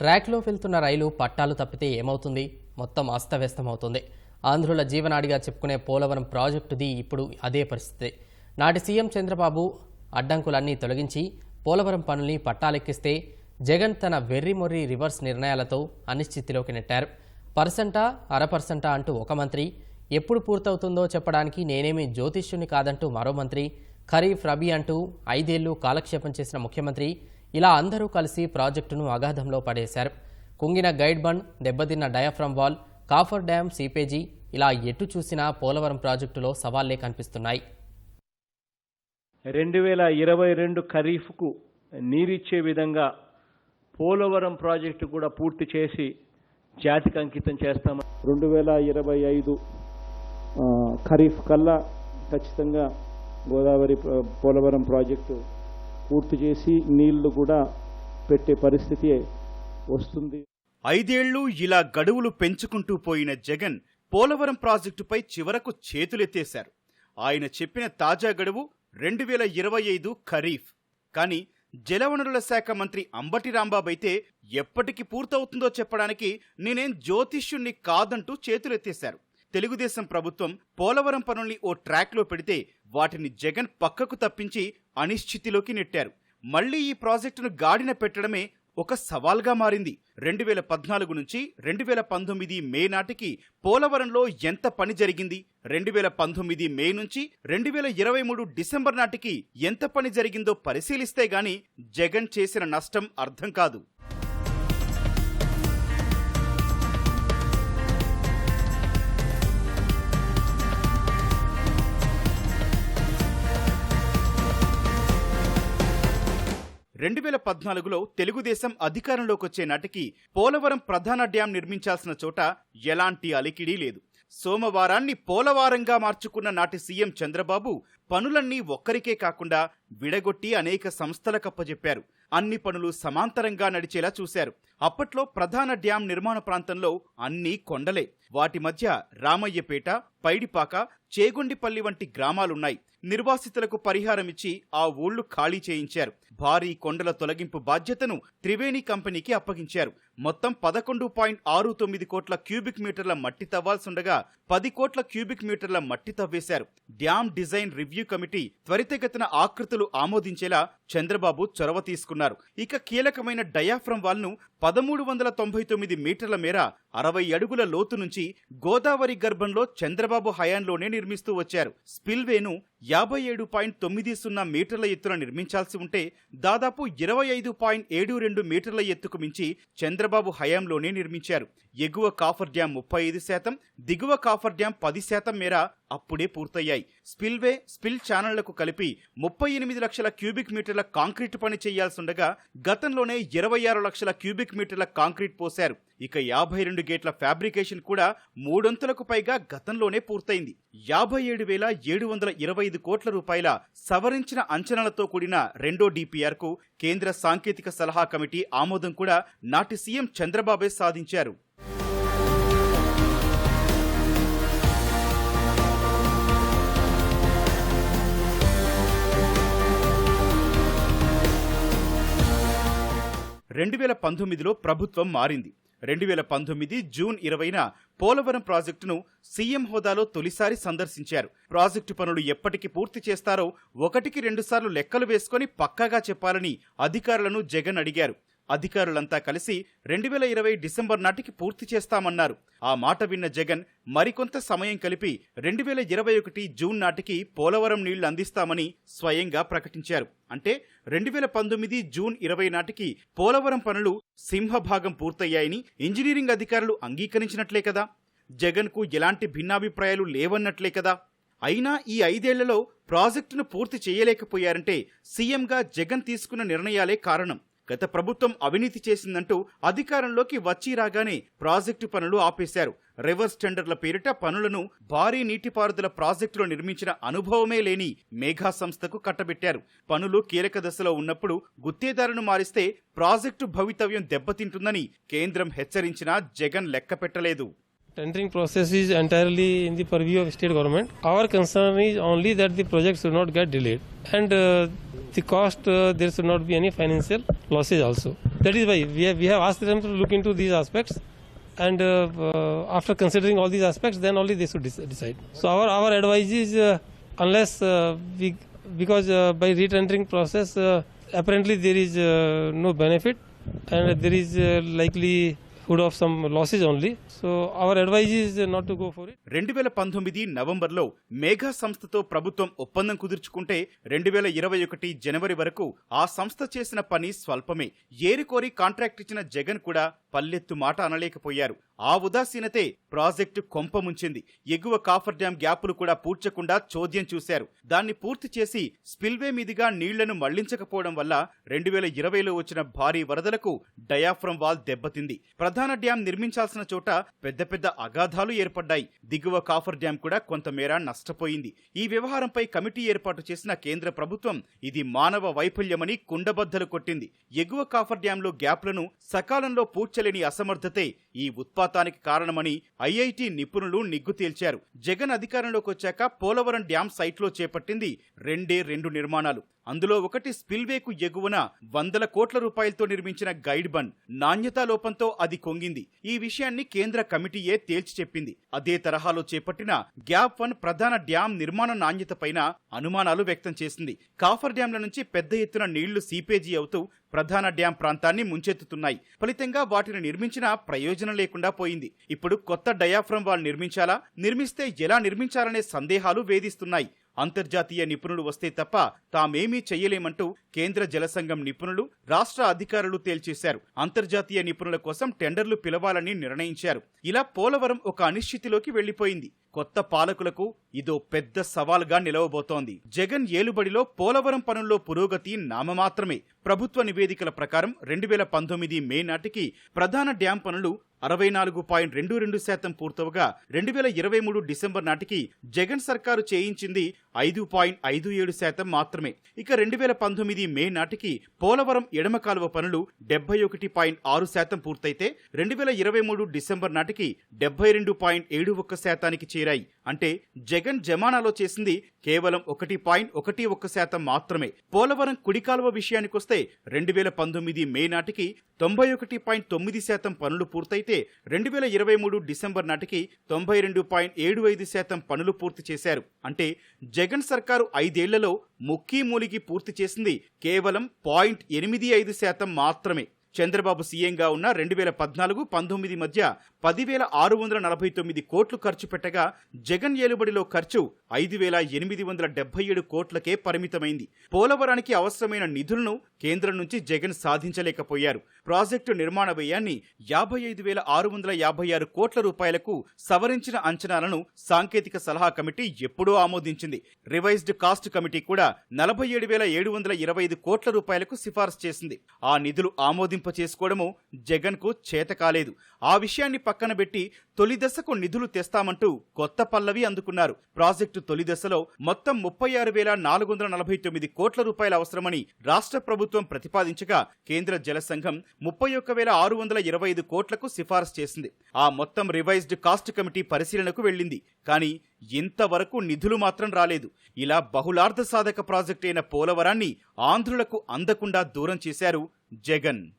ట్రాక్లో వెళ్తున్న రైలు పట్టాలు తప్పితే ఏమవుతుంది? మొత్తం అస్తవ్యస్తమవుతుంది. ఆంధ్రుల జీవనాడిగా చెప్పుకునే పోలవరం ప్రాజెక్టుది ఇప్పుడు అదే పరిస్థితి. నాటి సీఎం చంద్రబాబు అడ్డంకులన్నీ తొలగించి పోలవరం పనుల్ని పట్టాలెక్కిస్తే జగన్ తన వెర్రిమొర్రి రివర్స్ నిర్ణయాలతో అనిశ్చితిలోకి నెట్టారు. పర్సెంటా అర పర్సెంటా అంటూ ఒక మంత్రి ఎప్పుడు పూర్తవుతుందో చెప్పడానికి నేనేమి జ్యోతిష్యుని కాదంటూ మరో మంత్రి ఖరీఫ్ రబీ అంటూ ఐదేళ్ళు కాలక్షేపం చేసిన ముఖ్యమంత్రి ఇలా అందరూ కలిసి ప్రాజెక్టును అగాధంలో పడేశారు. కుంగిన గైడ్ బండ్ దెబ్బతిన్న diaphragm wall coffer dam seepage ఇలా ఎటు చూసినా పోలవరం ప్రాజెక్టులో సవాళ్ళే కనిపిస్తున్నాయి. రెండు వేల ఇరవై రెండు ఖరీఫ్కు నీరిచ్చే విధంగా పోలవరం ప్రాజెక్టు కూడా పూర్తి చేసి జాతికి అంకితం చేస్తాం రెండు వేల ఇరవై ఐదు ఖరీఫ్ కల్లా ఖచ్చితంగా గోదావరి ప్ర- పోలవరం ప్రాజెక్టు పూర్తి చేసి నీళ్ళు కూడా పెట్టే పరిస్థితి వస్తుంది. ఐదేళ్ళు ఇలా గడువులు పెంచుకుంటూ పోయిన జగన్ పోలవరం ప్రాజెక్టుపై చివరకు చేతులెత్తేశారు. ఆయన చెప్పిన తాజా గడువు రెండు వేల ఇరవై ఐదు ఖరీఫ్. కానీ జలవనరుల శాఖ మంత్రి అంబటి రాంబాబు అయితే ఎప్పటికి పూర్తవుతుందో చెప్పడానికి నేనేం జ్యోతిష్యుణ్ణి కాదంటూ చేతులెత్తేశారు. తెలుగుదేశం ప్రభుత్వం పోలవరం పనుల్ని ఓ ట్రాక్లో పెడితే వాటిని జగన్ పక్కకు తప్పించి అనిశ్చితిలోకి నెట్టారు. మళ్ళీ ఈ ప్రాజెక్టును గాడిన పెట్టడమే ఒక సవాల్గా మారింది. రెండు వేల పద్నాలుగు నుంచి రెండు వేల పంతొమ్మిది మే నాటికి పోలవరంలో ఎంత పని జరిగింది? రెండు వేల పంతొమ్మిది మే నుంచి రెండు వేల ఇరవై మూడు డిసెంబర్ నాటికి ఎంత పని జరిగిందో పరిశీలిస్తే గాని జగన్ చేసిన నష్టం అర్థం కాదు. రెండు వేల పద్నాలుగులో తెలుగుదేశం అధికారంలోకి వచ్చే నాటికి పోలవరం ప్రధాన డ్యాం నిర్మించాల్సిన చోట ఎలాంటి అలికిడీ లేదు. సోమవారాన్ని పోలవారంగా మార్చుకున్న నాటి సీఎం చంద్రబాబు పనులన్నీ ఒక్కరికే కాకుండా విడగొట్టి అనేక సంస్థలకప్పజెప్పారు అన్ని పనులు సమాంతరంగా నడిచేలా చూశారు. అప్పట్లో ప్రధాన డ్యాం నిర్మాణ ప్రాంతంలో అన్ని కొండలే. వాటి మధ్య రామయ్యపేట పైడిపాక చేగుండిపల్లి వంటి గ్రామాలున్నాయి. నిర్వాసితులకు పరిహారమిచ్చి ఆ ఊళ్ళు ఖాళీ చేయించారు. భారీ కొండల తొలగింపు బాధ్యతను త్రివేణి కంపెనీకి అప్పగించారు. మొత్తం పదకొండు పాయింట్ ఆరు తొమ్మిది కోట్ల క్యూబిక్ మీటర్ల మట్టి తవ్వాల్సుండగా పది కోట్ల క్యూబిక్ మీటర్ల మట్టి తవ్వేశారు. డ్యాం డిజైన్ రివ్యూ కమిటీ త్వరితగతిన ఆకృతులు ఆమోదించేలా చంద్రబాబు చొరవ తీసుకున్నారు. ఇక కీలకమైన డయాఫ్రమ్ వాల్ను పదమూడు వందల తొంభై తొమ్మిది మీటర్ల మేర అరవై అడుగుల లోతు నుంచి గోదావరి గర్భంలో చంద్రబాబు హయాంలోనే నిర్మిస్తూ వచ్చారు. స్పిల్వేను యాభై ఏడు పాయింట్ తొమ్మిది సున్నా మీటర్ల ఎత్తున నిర్మించాల్సి ఉంటే దాదాపు ఇరవై ఐదు పాయింట్ ఏడు రెండు మీటర్ల ఎత్తుకు మించి చంద్రబాబు హయాంలోనే నిర్మించారు. ఎగువ కాఫర్ డ్యాం ముప్పై ఐదు శాతం దిగువ కాఫర్ డ్యాం పది శాతం మేర అప్పుడే పూర్తయ్యాయి. స్పిల్వే స్పిల్ ఛానళ్ళకు కలిపి ముప్పై ఎనిమిది లక్షల క్యూబిక్ మీటర్ల కాంక్రీట్ పని చేయాల్సుండగా గతంలోనే ఇరవై ఆరు లక్షల క్యూబిక్ మీటర్ల కాంక్రీట్ పోశారు. ఇక యాభై రెండు గేట్ల ఫ్యాబ్రికేషన్ కూడా మూడొంతులకు పైగా గతంలోనే పూర్తయింది. యాభై ఏడు వేల ఏడు వందల ఇరవై ఐదు కోట్ల రూపాయల సవరించిన అంచనాలతో కూడిన రెండో డిపిఆర్కు కేంద్ర సాంకేతిక సలహా కమిటీ ఆమోదం కూడా నాటి సీఎం చంద్రబాబే సాధించారు. రెండు వేల పంతొమ్మిదిలో ప్రభుత్వం మారింది. రెండు వేల పంతొమ్మిది జూన్ ఇరవైన పోలవరం ప్రాజెక్టును సీఎం హోదాలో తొలిసారి సందర్శించారు. ప్రాజెక్టు పనులు ఎప్పటికి పూర్తి చేస్తారో ఒకటికి రెండుసార్లు లెక్కలు వేసుకొని పక్కాగా చెప్పాలని అధికారులను జగన్ అడిగారు. అధికారులంతా కలిసి రెండు వేల ఇరవై డిసెంబర్ నాటికి పూర్తి చేస్తామన్నారు. ఆ మాట విన్న జగన్ మరికొంత సమయం కలిపి రెండు వేల ఇరవై ఒకటి జూన్ నాటికి పోలవరం నీళ్ళు అందిస్తామని స్వయంగా ప్రకటించారు. అంటే రెండు వేల పంతొమ్మిది జూన్ ఇరవై నాటికి పోలవరం పనులు సింహభాగం పూర్తయ్యాయని ఇంజనీరింగ్ అధికారులు అంగీకరించినట్లే కదా? జగన్కు ఎలాంటి భిన్నాభిప్రాయాలు లేవన్నట్లే కదా? అయినా ఈ ఐదేళ్ళలో ప్రాజెక్టును పూర్తి చేయలేకపోయారంటే సీఎంగా జగన్ తీసుకున్న నిర్ణయాలే కారణం. గత ప్రభుత్వం అవినీతి చేసిందంటూ అధికారంలోకి వచ్చి రాగానే ప్రాజెక్టు పనులు ఆపేశారు. రివర్స్ టెండర్ల పేరిట పనులను భారీ నీటిపారుదల ప్రాజెక్టులో నిర్మించిన అనుభవమే లేని మేఘా సంస్థకు కట్టబెట్టారు. పనులు కీలక దశలో ఉన్నప్పుడు గుత్తేదారును మారిస్తే ప్రాజెక్టు భవితవ్యం దెబ్బతింటుందని కేంద్రం హెచ్చరించినా జగన్ లెక్క పెట్టలేదు. Tendering process is entirely in the purview of state government. Our concern is only that the project should not get delayed and uh, the cost uh, there should not be any financial losses also. That is why we have, we have asked them to look into these aspects and uh, uh, after considering all these aspects then only they should dec- decide. So our our advice is uh, unless uh, we because by retendering process apparently there is no benefit and there is uh, likelihood of some losses only. So our advice is not to go for it. రెండు వేల పంతొమ్మిది నవంబర్లో మేఘా సంస్థతో ప్రభుత్వం ఒప్పందం కుదుర్చుకుంటే రెండు వేల ఇరవై ఒకటి జనవరి వరకు ఆ సంస్థ చేసిన పని స్వల్పమే ఏరికోరి కాంట్రాక్ట్ ఇచ్చిన జగన్ కూడా పల్లెత్తు మాట అనలేకపోయారు ఆ ఉదాసీనతే ప్రాజెక్టు కొంపముంచింది ఎగువ కాఫర్ డ్యాం గ్యాపులు కూడా పూడ్చకుండా చోద్యం చూశారు. దాన్ని పూర్తి చేసి స్పిల్వే మీదుగా నీళ్ళను మళ్ళించకపోవడం వల్ల రెండు వేల ఇరవైలో వచ్చిన భారీ వరదలకు డయాఫ్రమ్ వాల్ దెబ్బతింది. ప్రధాన డ్యాం నిర్మించాల్సిన చోట పెద్ద పెద్ద అగాధాలు ఏర్పడ్డాయి. దిగువ కాఫర్ డ్యాం కూడా కొంతమేర నష్టపోయింది. ఈ వ్యవహారంపై కమిటీ ఏర్పాటు చేసిన కేంద్ర ప్రభుత్వం ఇది మానవ వైఫల్యమని కుండబద్దలు కొట్టింది. ఎగువ కాఫర్ డ్యాంలో గ్యాప్లను సకాలంలో పూడ్చలేని అసమర్థతే ఈ జలపాతానికి కారణమని ఐఐటి నిపుణులు నిగ్గు తేల్చారు. జగన్ అధికారంలోకి వచ్చాక పోలవరం డ్యాం సైట్లో చేపట్టింది రెండే రెండు నిర్మాణాలు. అందులో ఒకటి స్పిల్వేకు ఎగువన వందల కోట్ల రూపాయలతో నిర్మించిన గైడ్ బండ్ నాణ్యతా లోపంతో అది కొంగింది. ఈ విషయాన్ని కేంద్ర కమిటీయే తేల్చి చెప్పింది. అదే తరహాలో చేపట్టిన గ్యాప్ వన్ ప్రధాన డ్యాం నిర్మాణ నాణ్యతపైన అనుమానాలు వ్యక్తం చేసింది. కాఫర్ డ్యాంల నుంచి పెద్ద ఎత్తున నీళ్ళు సీపేజీ అవుతూ ప్రధాన డ్యాం ప్రాంతాన్ని ముంచెత్తుతున్నాయి. ఫలితంగా వాటిని నిర్మించినా ప్రయోజనం లేకుండా పోయింది. ఇప్పుడు కొత్త డయాఫ్రమ్ వాల్ నిర్మించాలా? నిర్మిస్తే ఎలా నిర్మించాలనే సందేహాలు వేధిస్తున్నాయి. అంతర్జాతీయ నిపుణులు వస్తే తప్ప తామేమీ చెయ్యలేమంటూ కేంద్ర జలసంఘం నిపుణులు రాష్ట్ర అధికారులు తేల్చేశారు. అంతర్జాతీయ నిపుణుల కోసం టెండర్లు పిలవాలని నిర్ణయించారు. ఇలా పోలవరం ఒక అనిశ్చితిలోకి వెళ్ళిపోయింది కొత్త పాలకులకు ఇదో పెద్ద సవాల్గా నిలవబోతోంది. జగన్ ఏలుబడిలో పోలవరం పనుల్లో పురోగతి నామమాత్రమే. ప్రభుత్వ నివేదికల ప్రకారం రెండు వేల పంతొమ్మిది మే నాటికి ప్రధాన డ్యాం పనులు అరవై నాలుగు పాయింట్ రెండు రెండు శాతం పూర్తవగా రెండు వేల ఇరవై మూడు డిసెంబర్ నాటికి జగన్ సర్కారు చేయించింది ఐదు పాయింట్ ఐదు ఏడు శాతం మాత్రమే. ఇక రెండు వేల పంతొమ్మిది మే నాటికి పోలవరం ఎడమ కాలువ పనులు డెబ్బై ఒకటి పాయింట్ ఆరు శాతం పూర్తయితే రెండు వేల ఇరవై మూడు డిసెంబర్ నాటికి డెబ్బై రెండు పాయింట్ ఏడు ఒక్క శాతానికి చేరాయి. అంటే జగన్ జమానాలో చేసింది కేవలం ఒకటి పాయింట్ ఒకటి ఒక్క శాతం మాత్రమే. పోలవరం కుడి కాలువ విషయానికొస్తే రెండు వేల పంతొమ్మిది మే నాటికి తొంభై ఒకటి పాయింట్ తొమ్మిది శాతం పనులు పూర్తయితే రెండు వేల ఇరవై మూడు డిసెంబర్ నాటికి తొంభై రెండు పాయింట్ ఏడు ఐదు శాతం పనులు పూర్తి చేశారు. అంటే జగన్ సర్కారు ఐదేళ్ళలో ముక్కీ మూలిగి పూర్తి చేసింది కేవలం పాయింట్ ఎనిమిది ఐదు శాతం మాత్రమే. చంద్రబాబు సీఎంగా ఉన్న రెండు వేల పద్నాలుగు పంతొమ్మిది మధ్య పదివేల ఆరు వందల నలభై తొమ్మిది కోట్లు ఖర్చు పెట్టగా జగన్ ఏలుబడిలో ఖర్చు ఐదు వేల ఎనిమిది వందల డెబ్బై ఏడు కోట్లకే పరిమితమైంది. పోలవరానికి అవసరమైన నిధులను కేంద్రం నుంచి జగన్ సాధించలేకపోయారు. ప్రాజెక్టు నిర్మాణ వ్యయాన్ని యాభై ఐదు వేల ఆరు వందల యాభై ఆరు కోట్ల రూపాయలకు సవరించిన అంచనాలను సాంకేతిక సలహా కమిటీ ఎప్పుడో ఆమోదించింది. రివైజ్డ్ కాస్ట్ కమిటీ కూడా నలభై ఏడు వేల ఏడు వందల ఇరవై ఐదు కోట్ల రూపాయలకు సిఫార్సు చేసింది. ఆ నిధులు ఆమోదింపు చేసుకోవడము జగన్కు చేత కాలేదు. ఆ విషయాన్ని పక్కన పెట్టి తొలి దశకు నిధులు తెస్తామంటూ కొత్త పల్లవి అందుకున్నారు. ప్రాజెక్టు తొలి దశలో మొత్తం ముప్పై ఆరు వేల నాలుగు వందల నలభై తొమ్మిది కోట్ల రూపాయల అవసరమని రాష్ట్ర ప్రభుత్వం ప్రతిపాదించగా కేంద్ర జల సంఘం ముప్పై ఒక్క వేల ఆరు వందల ఇరవై ఐదు కోట్లకు సిఫారసు చేసింది. ఆ మొత్తం రివైజ్డ్ కాస్ట్ కమిటీ పరిశీలనకు వెళ్ళింది. కానీ ఇంతవరకు నిధులు మాత్రం రాలేదు. ఇలా బహుళార్థ సాధక ప్రాజెక్ట్ అయిన పోలవరాన్ని ఆంధ్రులకు అందకుండా దూరం చేశారు జగన్.